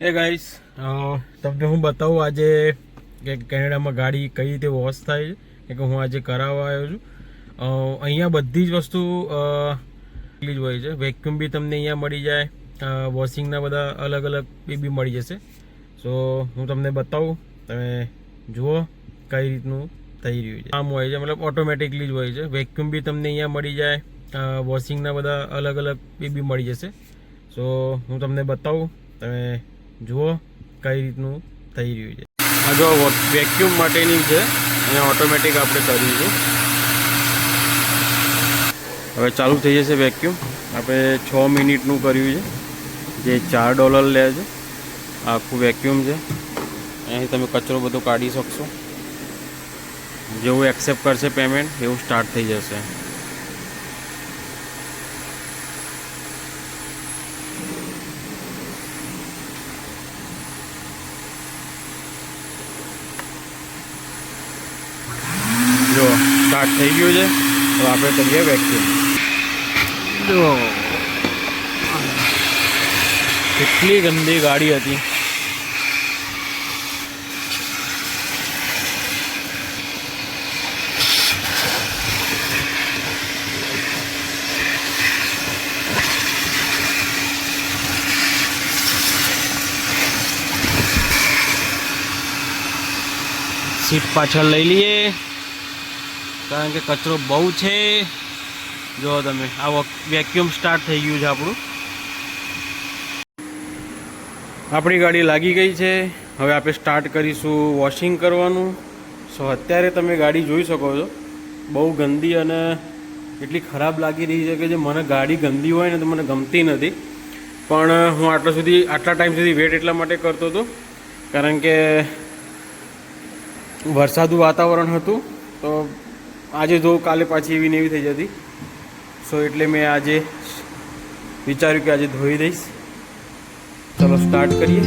એ guys તમને હું બતાવું આજે કે કેનેડામાં ગાડી કઈ રીતે વોશ થાય છે કે હું આજે કરાવવા આવ્યો છું. અહીંયા બધી જ વસ્તુ એટલી જ હોય છે. વેક્યુમ બી તમને અહીંયા મળી જાય. વોશિંગના બધા અલગ અલગ એ બી મળી જશે. સો હું તમને બતાવું. તમે જુઓ કઈ રીતનું થઈ રહ્યું છે. આમ હોય છે, મતલબ ઓટોમેટિકલી જ હોય છે. વેક્યુમ બી તમને અહીંયા મળી જાય. વોશિંગના બધા અલગ અલગ એ બી મળી જશે. સો હું તમને બતાવું. તમે જુઓ કઈ રીતનું થઈ રહ્યું છે. આ જો વેક્યુમ માટેની છે. અને ઓટોમેટિક આપણે કર્યું છે. હવે ચાલુ થઈ જશે વેક્યુમ આપણે છ મિનિટનું કર્યું છે. જે ચાર ડોલર લે છે. આખું વેક્યુમ છે. અહીંથી તમે કચરો બધો કાઢી શકશો. જેવું એક્સેપ્ટ કરશે પેમેન્ટ એવું સ્ટાર્ટ થઈ જશે જો સ્ટાર્ટ થઈ ગયું છે હવે આપણે કરીએ વેક્યુમ જો કેટલી ગંદી ગાડી હતી સીટ પાછળ લઈ લઈએ કારણ કે કચરો બહુ છે. જો તમે, આ વેક્યુમ સ્ટાર્ટ થઈ ગયું છે આપણું. આપણી ગાડી લાગી ગઈ છે. હવે આપણે સ્ટાર્ટ કરીશું વોશિંગ કરવાનું. સો અત્યારે તમે ગાડી જોઈ શકો છો. બહુ ગંદી અને એટલી ખરાબ લાગી રહી છે કે જે મને ગાડી ગંદી હોય ને તો મને ગમતી નથી. પણ હું આટલા સુધી, આટલા ટાઈમ સુધી વેટ એટલા માટે કરતો હતો. કારણ કે વરસાદનું વાતાવરણ હતું. તો આજે જો કાલે પાછી એવી ને એવી થઈ જતી. સો એટલે મેં આજે વિચાર્યું કે આજે ધોઈ દઈશ. ચલો સ્ટાર્ટ કરીએ.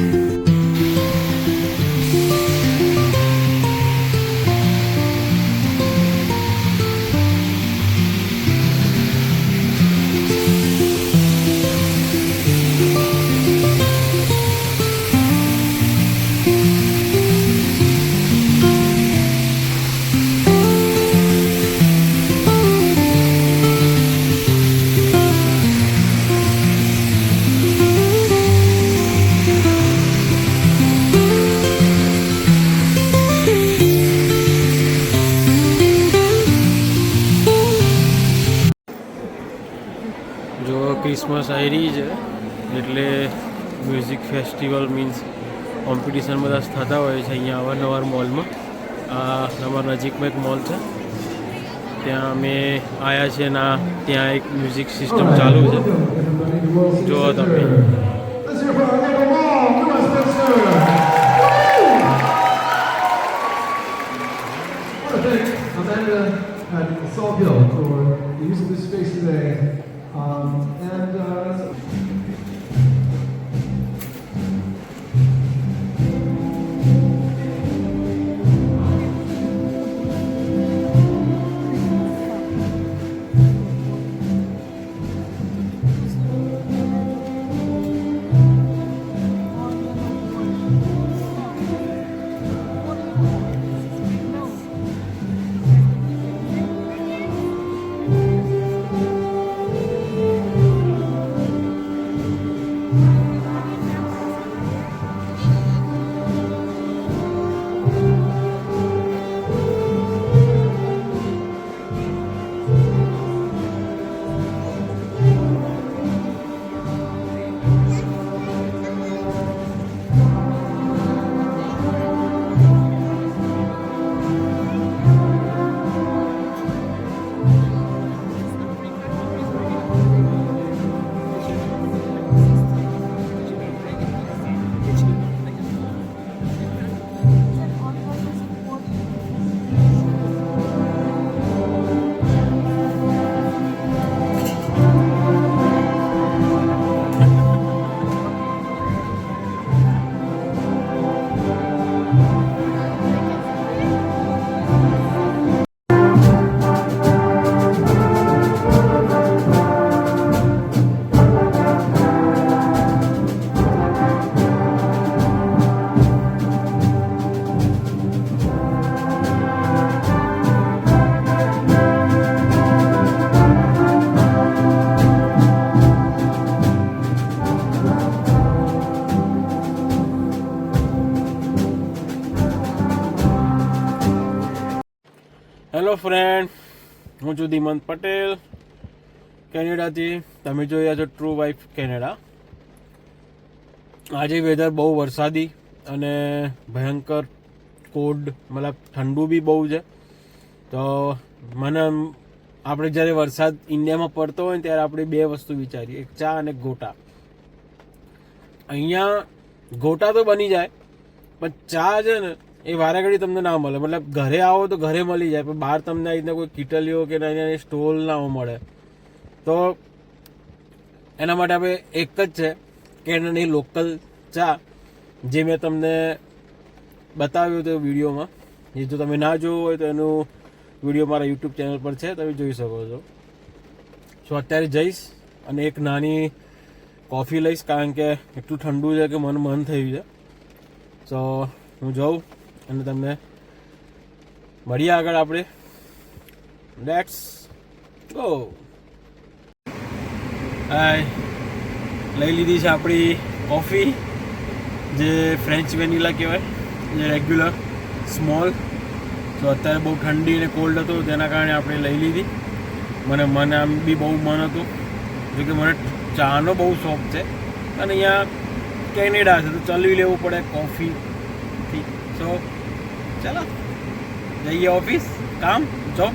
ક્રિસમસ આવી રહી છે, એટલે મ્યુઝિક ફેસ્ટિવલ મીન્સ કોમ્પિટિશન બધા થતા હોય છે અહીંયા અવારનવાર મોલમાં આ અમારા નજીકમાં એક મોલ છે. ત્યાં અમે આવ્યા છે ના ત્યાં એક મ્યુઝિક સિસ્ટમ ચાલુ છે. જુઓ તમે. ફ્રેન્ડ હું છું ધીમંત પટેલ, કેનેડાથી. તમે જોઈ રહ્યા છો ટ્રુ વાઇફ કેનેડા આજે વેધર બહુ વરસાદી અને ભયંકર કોલ્ડ મતલબ ઠંડુ બી બહુ છે. તો મને આપણે જ્યારે વરસાદ ઇન્ડિયામાં પડતો હોય ને ત્યારે આપણે બે વસ્તુ વિચારીએ, એક ચા અને ગોટા. અહીંયા ગોટા તો બની જાય, પણ ચા છે ને એ વારે ઘડી તમને ના મળે. મતલબ ઘરે આવો તો ઘરે મળી જાય, પણ બહાર તમને આવી રીતના કોઈ કીટલીઓ કે નાની સ્ટોલ ના મળે. તો એના માટે આપણે એક જ છે કે કેનેડાની લોકલ ચા જે મેં તમને બતાવ્યું હતું વિડીયોમાં. એ જો તમે ના જોવો હોય તો એનું વીડિયો મારા યુટ્યુબ ચેનલ પર છે, તમે જોઈ શકો છો. સો અત્યારે જઈશ અને એક નાની કોફી લઈશ, કારણ કે એટલું ઠંડુ છે કે મન મન થયું છે તો હું જાઉં. અને તમને મળીએ આગળ આપણે. લેટ્સ ગો હાય લઈ લીધી છે આપણી કોફી જે ફ્રેન્ચ વેનીલા કહેવાય, જે રેગ્યુલર સ્મોલ તો અત્યારે બહુ ઠંડી અને કોલ્ડ હતું, તેના કારણે આપણે લઈ લીધી. મને મને આમ બી બહુ મન હતું, જોકે મને ચાનો બહુ શોખ છે. અને અહીંયા કેનેડા છે, તો ચલવી લેવું પડે કોફીથી સો ચાલો. જઈએ ઓફિસ કામ જોબ